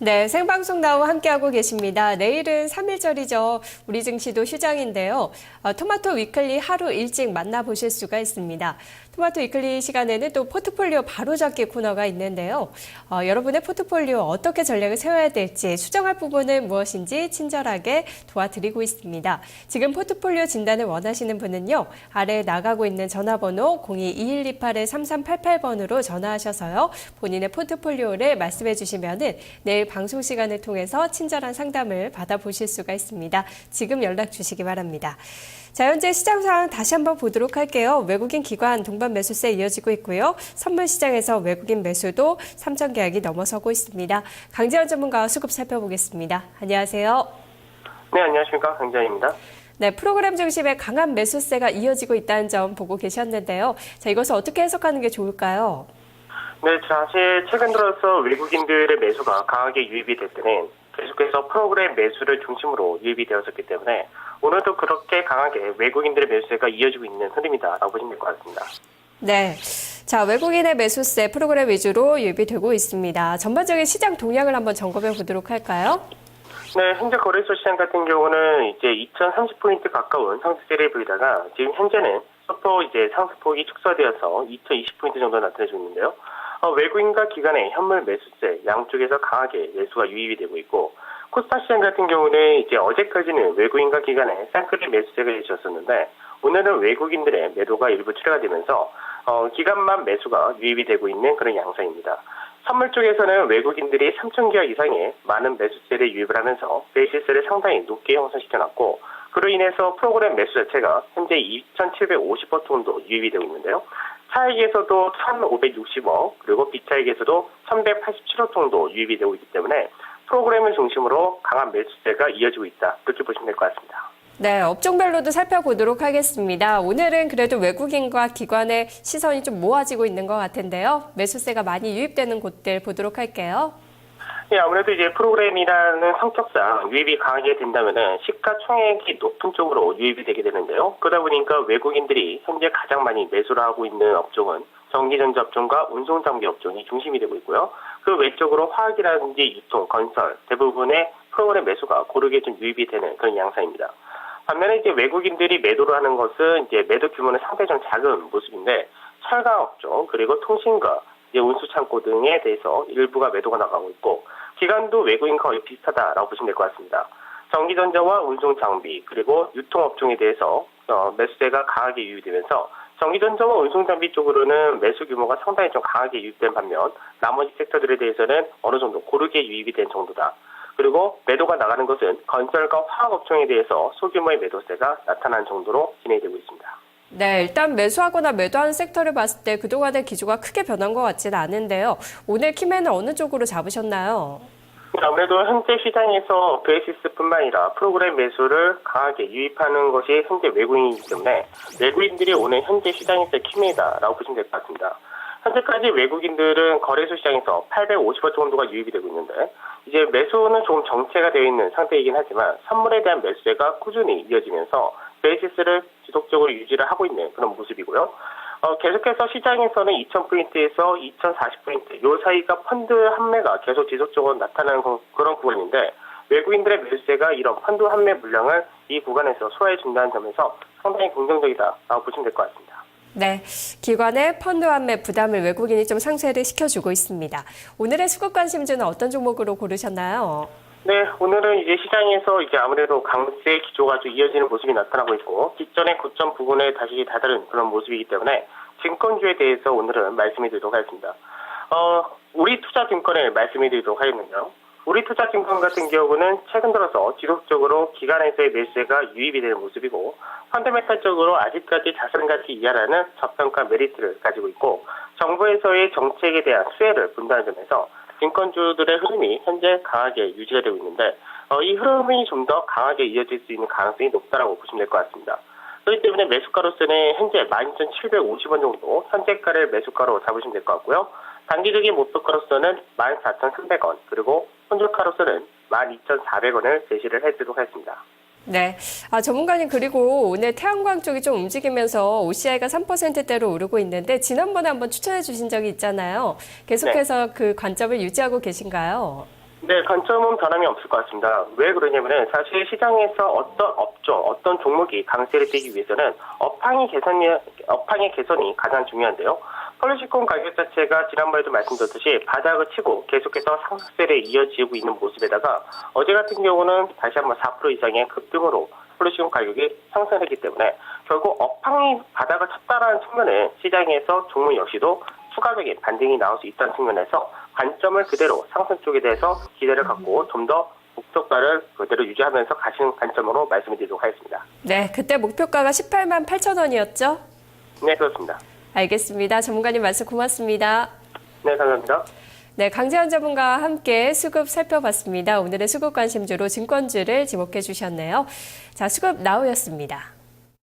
네, 생방송 나와 함께하고 계십니다. 내일은 3일절이죠. 우리 증시도 휴장인데요. 어, 토마토 위클리 하루 일찍 만나보실 수가 있습니다. 토마토 위클리 시간에는 또 포트폴리오 바로잡기 코너가 있는데요. 어, 여러분의 포트폴리오 어떻게 전략을 세워야 될지 수정할 부분은 무엇인지 친절하게 도와드리고 있습니다. 지금 포트폴리오 진단을 원하시는 분은요. 아래에 나가고 있는 전화번호 02-2128-3388번으로 전화하셔서요. 본인의 포트폴리오를 말씀해 주시면은 내일 방송 시간을 통해서 친절한 상담을 받아보실 수가 있습니다. 지금 연락 주시기 바랍니다. 자, 현재 시장 상황 다시 한번 보도록 할게요. 외국인 기관 동반 매수세 이어지고 있고요. 선물 시장에서 외국인 매수도 3천 계약이 넘어서고 있습니다. 강재원 전문가와 수급 살펴보겠습니다. 안녕하세요. 네, 안녕하십니까. 강지현입니다. 네, 프로그램 중심의 강한 매수세가 이어지고 있다는 점 보고 계셨는데요. 자, 이것을 어떻게 해석하는 게 좋을까요? 네, 사실 최근 들어서 외국인들의 매수가 강하게 유입이 될 때는 계속해서 프로그램 매수를 중심으로 유입이 되었었기 때문에 오늘도 그렇게 강하게 외국인들의 매수세가 이어지고 있는 흐름이다라고 보시면 될 것 같습니다. 네. 자, 외국인의 매수세 프로그램 위주로 유입이 되고 있습니다. 전반적인 시장 동향을 한번 점검해 보도록 할까요? 네, 현재 거래소 시장 같은 경우는 이제 2030포인트 가까운 상승세를 보이다가 지금 현재는 소폭 이제 상승폭이 축소되어서 2020포인트 정도 나타내고 있는데요. 어, 외국인과 기관의 현물 매수세 양쪽에서 강하게 매수가 유입이 되고 있고 코스타 시장 같은 경우는 이제 어제까지는 외국인과 기관의 쌍끌이 매수세가 이루어졌었는데 오늘은 외국인들의 매도가 일부 출회가 되면서 어, 기관만 매수가 유입이 되고 있는 그런 양상입니다. 선물 쪽에서는 외국인들이 3천 개와 이상의 많은 매수세를 유입을 하면서 베이시스를 상당히 높게 형성시켜놨고 그로 인해서 프로그램 매수 자체가 현재 2,750억 정도 유입이 되고 있는데요. 차익에서도 1,560억 그리고 비차익에서도 1,187억 정도 유입이 되고 있기 때문에 프로그램을 중심으로 강한 매수세가 이어지고 있다 그렇게 보시면 될 것 같습니다. 네, 업종별로도 살펴보도록 하겠습니다. 오늘은 그래도 외국인과 기관의 시선이 좀 모아지고 있는 것 같은데요. 매수세가 많이 유입되는 곳들 보도록 할게요. 예, 아무래도 이제 프로그램이라는 성격상 유입이 강하게 된다면은 시가총액이 높은 쪽으로 유입이 되게 되는데요. 그러다 보니까 외국인들이 현재 가장 많이 매수를 하고 있는 업종은 전기전자 업종과 운송장비 업종이 중심이 되고 있고요. 그 외적으로 화학이라든지 유통, 건설 대부분의 프로그램 매수가 고르게 좀 유입이 되는 그런 양상입니다. 반면에 이제 외국인들이 매도를 하는 것은 이제 매도 규모는 상당히 좀 작은 모습인데 철강 업종 그리고 통신과 이제 운수 창고 등에 대해서 일부가 매도가 나가고 있고 기간도 외국인과 거의 비슷하다라고 보시면 될 것 같습니다. 전기전자와 운송 장비 그리고 유통 업종에 대해서 어, 매수세가 강하게 유입되면서 전기전자와 운송 장비 쪽으로는 매수 규모가 상당히 좀 강하게 유입된 반면 나머지 섹터들에 대해서는 어느 정도 고르게 유입이 된 정도다. 그리고 매도가 나가는 것은 건설과 화학 업종에 대해서 소규모의 매도세가 나타난 정도로 진행되고 있습니다. 네, 일단 매수하거나 매도하는 섹터를 봤을 때 그동안의 기조가 크게 변한 것 같지는 않은데요. 오늘 키맨은 어느 쪽으로 잡으셨나요? 아무래도 현재 시장에서 베이시스뿐만 아니라 프로그램 매수를 강하게 유입하는 것이 현재 외국인이기 때문에 외국인들이 오늘 현재 시장에서 키매다라고 보시면 될 것 같습니다. 현재까지 외국인들은 거래소 시장에서 850억 정도가 유입이 되고 있는데 이제 매수는 조금 정체가 되어 있는 상태이긴 하지만 선물에 대한 매수세가 꾸준히 이어지면서 베이시스를 지속적으로 유지를 하고 있는 그런 모습이고요. 어, 계속해서 시장에서는 2,000포인트에서 2,040포인트, 요 사이가 펀드 판매가 계속 지속적으로 나타나는 그- 그런 구간인데, 외국인들의 매수세가 이런 펀드 판매 물량을 이 구간에서 소화해준다는 점에서 상당히 긍정적이다라고 보시면 될 것 같습니다. 네, 기관의 펀드 환매 부담을 외국인이 좀 상쇄를 시켜주고 있습니다. 오늘의 수급 관심주는 어떤 종목으로 고르셨나요? 네, 오늘은 이제 시장에서 이제 아무래도 강세 기조가 좀 이어지는 모습이 나타나고 있고, 직전의 고점 부근에 다시 다다른 그런 모습이기 때문에 증권주에 대해서 오늘은 말씀해 드리도록 하겠습니다. 어, 우리 투자증권을 말씀해 드리도록 하겠는데요. 우리 투자증권 같은 경우는 최근 들어서 지속적으로 기관에서의 매수세가 유입이 되는 모습이고, 펀더멘탈적으로 아직까지 자산 가치 이하라는 저평가 메리트를 가지고 있고, 정부에서의 정책에 대한 수혜를 본다는 점에서 증권주들의 흐름이 현재 강하게 유지가 되고 있는데 어, 이 흐름이 좀 더 강하게 이어질 수 있는 가능성이 높다라고 보시면 될 것 같습니다. 그렇기 때문에 매수가로서는 현재 12,750원 정도 현재가를 매수가로 잡으시면 될 것 같고요. 단기적인 목표가로서는 14,300원 그리고 손절가로서는 12,400원을 제시를 해드리도록 하겠습니다. 네. 아, 전문가님, 그리고 오늘 태양광 쪽이 좀 움직이면서 OCI가 3%대로 오르고 있는데, 지난번에 한번 추천해 주신 적이 있잖아요. 계속해서 그 관점을 유지하고 계신가요? 네, 관점은 변함이 없을 것 같습니다. 왜 그러냐면은 사실 시장에서 어떤 업종, 어떤 종목이 강세를 띄기 위해서는 업황이 개선이, 업황의 개선이 가장 중요한데요. 폴리시콘 가격 자체가 지난번에도 말씀드렸듯이 바닥을 치고 계속해서 상승세를 이어지고 있는 모습에다가 어제 같은 경우는 다시 한번 4% 이상의 급등으로 폴리시콘 가격이 상승했기 때문에 결국 업황이 바닥을 쳤다라는 측면에 시장에서 종목 역시도 추가적인 반등이 나올 수 있다는 측면에서 관점을 그대로 상승 쪽에 대해서 기대를 갖고 좀더 목표가를 그대로 유지하면서 가시는 관점으로 말씀을 드리도록 하겠습니다. 네, 그때 목표가가 18만 8천 원이었죠? 네, 그렇습니다. 알겠습니다. 전문가님 말씀 고맙습니다. 네, 감사합니다. 네, 강재현 자분과 함께 수급 살펴봤습니다. 오늘의 수급 관심주로 증권주를 지목해 주셨네요. 자, 수급 나우였습니다.